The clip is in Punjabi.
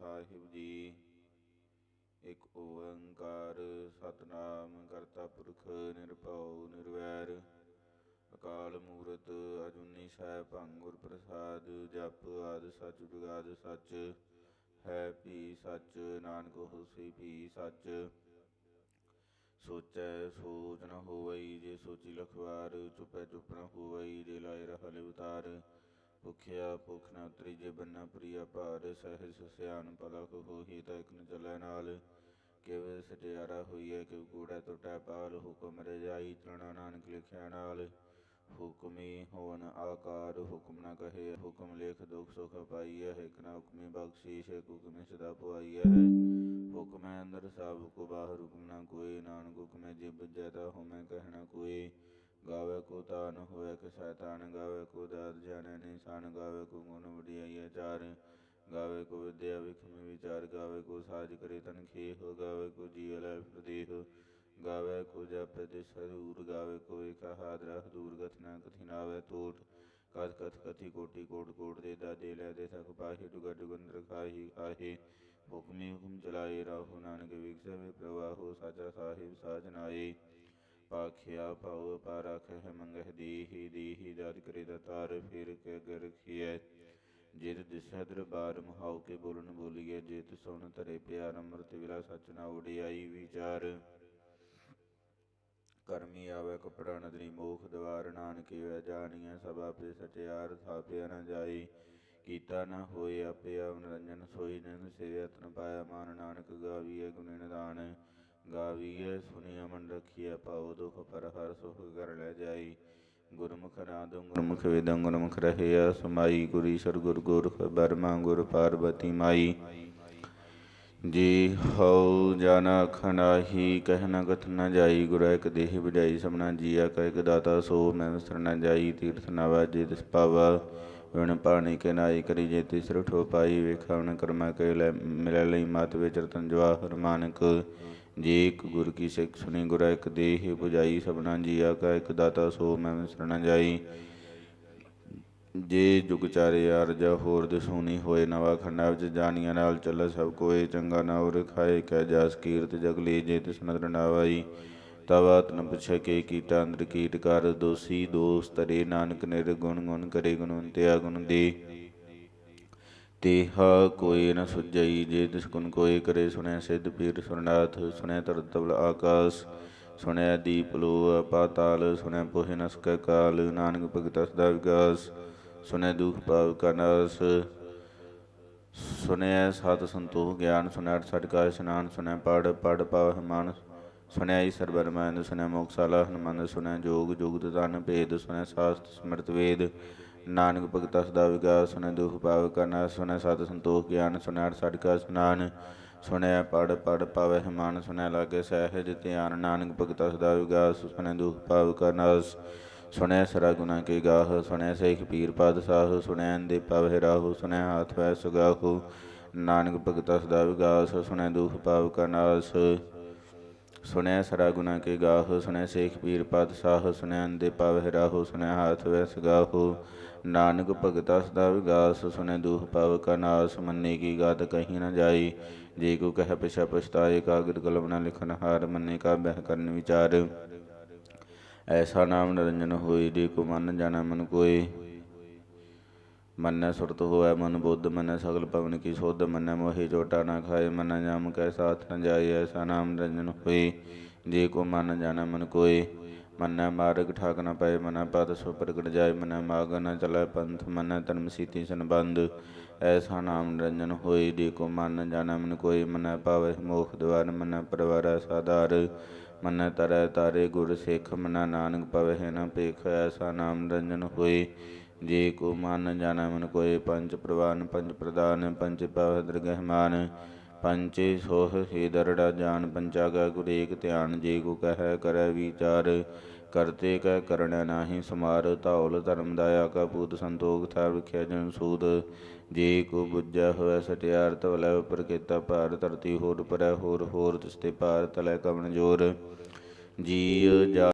ਸਾਹਿਬ ਜੀ। ਇੱਕ ਓੰਕਾਰ ਸਤਨਾਮ ਕਰਤਾ ਪੁਰਖ ਨਿਰਭਉ ਨਿਰਵੈਰ। ਅਕਾਲ ਮੂਰਤ ਅਜੂਨੀ ਸੈਭੰ ਗੁਰ ਪ੍ਰਸਾਦ ਜਪ ਆਦ ਸਚ ਜੁਗਾਦ ਸਚ। ਹੈ ਭੀ ਸਚ, ਨਾਨਕ ਹੋਸੀ ਭੀ ਸਚ। ਸੋਚੈ ਸੋਚ ਨ ਹੋਵਈ, ਜੇ ਸੋਚੀ ਲਖਵਾਰ, ਚੁਪੈ ਚੁਪ ਨ ਹੋਵਈ, ਜੇ ਲਾਇ ਰਹਿ ਉਤਾਰ ਭੁਖਿਆ ਭੁਖ ਨ ਉਤਰੀ, ਜੇ ਬੰਨਾ ਪ੍ਰਿਆ ਭਾਰ, ਸਹਿਜ ਸਿਆਨ ਪਲਕ ਹੋਹੀ, ਤਾਂ ਨ ਚੱਲੈ ਨਾਲ ਕਿਵ ਸਟਿਆਰਾ ਹੋਈਐ ਕਿਵ ਕੂੜੈ ਟੁਟੈ, ਪਾਲ ਹੁਕਮ ਰਜਾਈ ਚਲਣਾ ਨਾਨਕ ਲਿਖਿਆ ਨਾਲ ਹੁਕਮੀ ਹੋਵਨ ਆਕਾਰ, ਹੁਕਮ ਨ ਕਹੇ, ਹੁਕਮ ਲੇਖ ਦੁਖ ਸੁਖ ਪਾਈਐ, ਹਿਕ ਨ ਹੁਕਮੀ ਬਖਸ਼ੀਸ਼ ਹਿਕ ਹੁਕਮੀ ਸਦਾ ਪੁਆਈਐ, ਹੁਕਮੈ ਅੰਦਰ ਸਭ ਕੋ ਬਾਹਰ, ਹੁਕਮ ਨ ਕੋਇ ਨਾਨਕ ਹੁਕਮੈ ਜਿਬ ਬੁਝੈ ਤਾ ਹੁਮੈ ਕਹਿਣਾ ਕੋਈ। ਗਾਵੇ ਕੋ ਤਾਨ ਹੋਇ ਕਿ ਸ਼ੈਤਾਨ, ਗਾਵੇ ਕੋ ਦਾਤ ਜਾਣੈ ਨਿਸ਼ਾਨ, ਗਾਵੇ ਕੋ ਗੁਣ ਵਡਿਆਈ ਆਚਾਰ ਗਾਵੇ ਕੋ ਵਿਦਿਆ ਵਿਖਮ ਵਿਚਾਰ, ਗਾਵੇ ਕੋ ਸਾਜ ਕਰੇ ਤਨ ਖੇਹ ਗਾਵੇ ਕੋ ਜੀਵ ਲੈ ਪ੍ਰਦੇਹ ਗਾਵੇ ਕੋ ਜਪ ਤੇ ਸਰੂਰ, ਗਾਵੇ ਕੋ ਇਕ ਹਾਦਰਾ ਹਦੂਰ ਗਤ ਨਾ ਕਥਿ ਤੋਟ, ਕਥ ਕਥ ਕਥੀ ਕੋਟੀ ਕੋਟ ਕੋਟ ਦੇ ਦਾਦੇ ਲੈ ਦੇ ਸਖ ਪਾਹੀ, ਡੁਗਾ ਡੁਗੰਦਰ ਖਾਹੀ ਖਾਹੀ ਹੁਕਮੀ ਹੁਕਮ ਚਲਾਏ, ਰਾਹੋ ਨਾਨਕ ਵਿਗਸੇ ਵੇ ਪ੍ਰਵਾਹੋ, ਸਾਚਾ ਸਾਹਿਬ ਸਾਜਨਾਏ ਪਾਖਿਆ ਪਾਉ, ਪਾਰਖ ਹੈ ਮੰਗਹ ਦੀਹੀ ਦੀਹੀ ਦਾਤ ਕਰੇ ਦਾਤਾਰ ਫਿਰ ਕੇ ਅਗਰ ਜਿਤ ਦਿਸੈ ਦਰਬਾਰ ਮਹਾਉ ਕੇ ਬੋਲਣ ਬੋਲੀਐ, ਜਿਤ ਸੁਣ ਧਰੇ ਪਿਆਰ ਅੰਮ੍ਰਿਤ ਵਿਲਾ ਸਚ ਨਾ ਉਡਿਆਈ ਵਿਚਾਰ। ਕਰਮੀ ਆਵੇ ਕਪੜਾ ਨਦਰੀ ਮੋਖ ਦਵਾਰ, ਨਾਨਕੇ ਵੈ ਜਾਣੀਐ ਸਭ ਆਪੇ ਸਚਿਆਰ, ਥਾਪਿਆ ਨ ਜਾਈ। ਕੀਤਾ ਨਾ ਹੋਏ ਆਪੇ ਮਨੋਰੰਜਨ ਸੋਈ ਨਨ ਸੇਵਿਆ ਤਨ ਪਾਇਆ ਮਾਨ, ਨਾਨਕ ਗਾਵੀਐ ਗੁਣ ਨਿਦਾਨ। ਗਾਵੀਐ ਸੁਨਿਆ ਮਨ ਰਖੀਐ, ਪਾਉ ਦੁਖ ਪਰ ਹਰ ਸੁਖ ਕਰ ਲੈ ਜਾਈ। ਗੁਰਮੁਖ ਨਾਦੰ, ਗੁਰਮੁਖ ਵੇਦੰ, ਗੁਰਮੁਖ ਰਹਿਆ, ਸਮਾਈ ਗੁਰੀ ਸਰ ਗੁਰ ਗੁਰਖ ਬਰਮਾ, ਗੁਰ ਪਾਰਬਤੀ ਮਾਈ। ਜੀ ਹਉ ਜਾਨਾ ਖਨਾਹੀ ਕਹਿ ਕਥ ਨ ਜਾਈ, ਗੁਰ ਇਕ ਦੇਹ ਵਿਡਾਈ ਸਮਨਾ ਜੀਆ ਕਾ ਇਕ ਦਾਤਾ, ਸੋ ਮੈਂ ਵਿਸਰ ਨ ਜਾਈ, ਤੀਰਥ ਨਵਾ ਜੇ ਤਿਸ ਪਾਵਾ। ਵਿਣ ਪਾਣੀ ਕੇ ਨਾਈ ਕਰੀ ਜੇ ਤਿਸ ਰਠੋ ਪਾਈ ਵੇਖਾਵਣ ਕਰਮਾ ਕੇ ਲੈ ਮਿਲੈ ਲਈ ਮਤ ਵਿੱਚ ਰਤਨ ਜਵਾਹਰ ਮਾਨਕ। ਜੇ ਇਕ ਗੁਰ ਕੀ ਸਿੱਖ ਸੁਣੀ ਗੁਰ ਇੱਕ ਦੇਹ 부ਜਾਈ ਸਭਨਾ ਜੀਆ ਕਾ ਇਕ ਦਾਤਾ ਸੋ ਮੈਂ ਵਿਸਰ ਜਾਈ। ਜੇ ਜੁਗ ਚਾਰੇ ਅਰਜਾ ਹੋਰ ਦਸੂਨੀ ਹੋਏ, ਨਵਾ ਖੰਡਾ ਵਿੱਚ ਜਾਨੀਆਂ ਨਾਲ ਚੱਲ ਸਭ ਕੋਏ, ਚੰਗਾ ਨਾ ਉਰ ਖਾਏ, ਕਹਿ ਜਾਸ ਕੀਰਤ ਜਗਲੀ ਜੇ ਤਿਸ ਨਦਰ ਨਾਵਾਈ ਤਵਾ ਤਨ ਪੁੱਛੇ ਕੇ ਕੀਟਾ ਅੰਦਰ ਕੀਟ ਕਰ, ਦੋਸੀ ਦੋਸ ਤਰੇ, ਨਾਨਕ ਨਿਰਗੁਣ ਗੁਣ ਕਰੇ ਗੁਣ, ਤਿਆ ਗੁਣ ਦੇ। ਤੇਹਾ ਕੋਈ ਨ ਸੁਝਈ, ਜੇ ਤਿਸ ਗੁਣ ਕੋਈ ਕਰੇ ਸੁਣੈ ਸਿੱਧ ਪੀਰ, ਸੁਰਨਾਥ, ਸੁਣੈ ਤਰ ਆਕਾਸ, ਸੁਣੈ ਦੀਪ ਲੋ ਪਾਤਾਲ, ਸੁਣੈ ਪੋਹਿ ਨਸਕ ਕਾਲ, ਨਾਨਕ ਭਗਤ ਸਦਾ ਵਿਗਾਸ ਸੁਣੈ ਦੁਖ ਪਾਵ ਕਾ ਨਾਸ ਸੁਣਿਆ ਸਤ ਸੰਤੋਖ ਗਿਆਨ ਸੁਣਿਆ ਅਠ ਸਠ ਕਾ ਇਸ਼ਨਾਨ ਸੁਣਿਆ ਪੜ ਪੜ ਪਾਵ ਮਾਨ ਸੁਣਿਆ ਈਸਰ ਬਰਮਾਨੰਦ ਸੁਣਿਆ ਮੋਕਸ਼ਾਲਾ ਹਨਮੰਦ ਸੁਣਿਆ ਜੋਗ, ਜੁਗਤ ਧਨ ਭੇਦ ਸੁਣਿਆ ਸਾਸਤ ਸਮਰਤ ਵੇਦ ਨਾਨਕ ਭਗਤ ਸਦਾ ਵਿਗਾਸ ਸੁਣਿਆ ਦੁਖ ਪਾਵ ਕਾ ਨਾਸ ਸੁਣਿਆ ਸਤ ਸੰਤੋਖ ਗਿਆਨ ਸੁਣਿਆ ਅਠ ਸਠ ਕਾ ਇਸ਼ਨਾਨ ਸੁਣਿਆ ਪੜ ਪੜ ਪਾਵਹਿ ਮਨ ਸੁਣਿਆ ਲਾਗੇ ਸਹਿਜ ਧਿਆਨ, ਨਾਨਕ ਭਗਤ ਸਦਾ ਵਿਗਾਸ ਸੁਣਿਆ ਦੁਖ ਪਾਵ ਕਾ ਨਾਸ ਸੁਣਿਆ ਸਰਾ ਗੁਨਾ ਕੇ ਗਾਹ ਸੁਣਿਆ ਸੇਖ ਪੀਰ ਪਾਤਸ਼ਾਹ ਸੁਣਿਆ ਅੰਦੇ ਪਵਹਿ ਰਾਹੂ ਸੁਣਿਆ ਹਾਥ ਵੈ ਸੁਗਾਹੂ, ਨਾਨਕ ਭਗਤ ਸਦਾ ਵਿਗਾਸ ਸੁਣਿਆ ਦੁਖ ਪਾਵ ਕਾ ਨਾਸ ਸੁਣਿਆ ਸਰਾ ਗੁਨਾ ਕੇ ਗਾਹ ਸੁਣਿਆ ਸੇਖ ਪੀਰ ਪਾਤਸ਼ਾਹ ਸੁਣਿਆ ਅੰਦੇ ਪਵਹਿ ਰਾਹੂ ਸੁਣਿਆ ਹਾਥ ਵੈਸ ਸੁਗਾਹੂ ਨਾਨਕ ਭਗਤਾ ਸਦਾ ਵਿਗਾਸ ਸੁਣਿਆ ਦੁਖ ਪਾਵ ਕਾ ਨਾਸ, ਮੰਨੇ ਕੀ ਗਾਤ ਕਹੀ ਨਾ ਜਾਈ। ਜੇ ਕੋ ਕਹਿ ਪਿਛਾ ਪਛਤਾਏ, ਕਾਗਦ ਕਲਮ ਨਾ ਲਿਖਨ ਹਾਰ, ਮੰਨੇ ਕਾ ਬਹਿ ਕਰਨ ਵਿਚਾਰ। ਐਸਾ ਨਾਮ ਨਿਰੰਜਨ ਹੋਈ ਦੇ ਕੋ ਮਨ ਜਾਣਾ ਮਨ ਕੋਏ। ਮੰਨੈ ਸੁਰਤ ਹੋਇ ਮਨ ਬੁੱਧ, ਮੰਨੈ ਸਗਲ ਪਵਨ ਕੀ ਸੋਧ, ਮੰਨੈ ਮੋਹਿ ਚੋਟਾ ਨਾ ਖਾਏ, ਮੰਨੈ ਜਾਮ ਕੈ ਸਾਥ ਨ ਜਾਏ, ਐਸਾ ਨਾਮ ਨਿਰੰਜਨ ਹੋਈ ਜੇ ਕੋ ਮਨ ਜਾਣਾ ਮਨ ਕੋਏ, ਮੰਨੈ ਮਾਰਗ ਠਾਕ ਨ ਪਏ, ਮਨੈ ਪਦ ਸੋ ਪ੍ਰਗਟ ਜਾਏ, ਮੰਨੈ ਮਾਗ ਨ ਚਲੈ ਪੰਥ, ਮਨੈ ਧਰਮ ਸੀਤੀ ਸੰਬੰਧ, ਐਸਾ ਨਾਮ ਰੰਜਨ ਹੋਈ ਜੇ ਕੋ ਮਨ ਜਾਣਾ ਮਨ ਕੋਈ ਮਨੈ ਪਾਵੈ ਮੋਖ ਦਵਾਰ, ਮਨੈ ਪਰਵਾਰੈ ਸਾਧਾਰ, ਮਨੈ ਤਰੈ ਤਾਰੇ ਗੁਰ ਸਿੱਖ, ਮਨਾ ਨਾਨਕ ਪਵਹਿ ਨ ਭੇਖ, ਐਸਾ ਨਾਮ ਰੰਜਨ ਹੋਈ ਜੇ ਕੋ ਮਨ ਜਾਣੈ ਮਨ ਕੋਏ, ਪੰਜ ਪ੍ਰਵਾਨ, ਪੰਜ ਪ੍ਰਦਾਨ, ਪੰਜ ਪਵ ਦਰਗਹਿ ਪੰਚੇ ਸੋਹ ਹੀ ਦਰੜਾ ਜਾਨ ਪੰਚਾਗਾ ਗੁਰੇਕ ਧਿਆਨ, ਜੇ ਕੋ ਕਹੈ ਕਰੈ ਵਿਚਾਰ, ਕਰਤੇ ਕੈ ਕਰਣੈ ਨਾਹੀ ਸਮਾਰ, ਧੌਲ ਧਰਮ ਦਾਇਆ ਕਾ ਪੂਤ ਸੰਤੋਖ, ਥਾ ਵਿਖਿਆ ਜਨ ਸੂਦ, ਜੇ ਕੋ ਬੁੱਝਾ ਹੋਇ ਸਟਿਆਰ ਤਵ ਉਪਰ ਕੀਤਾ ਭਾਰ, ਧਰਤੀ ਹੋਰ ਪਰੈ ਹੋਰ ਹੋਰ ਤਿਸਤੇ ਭਾਰ ਤਲੈ ਕਵਣ ਜੋਰ, ਜੀਅ ਜਾ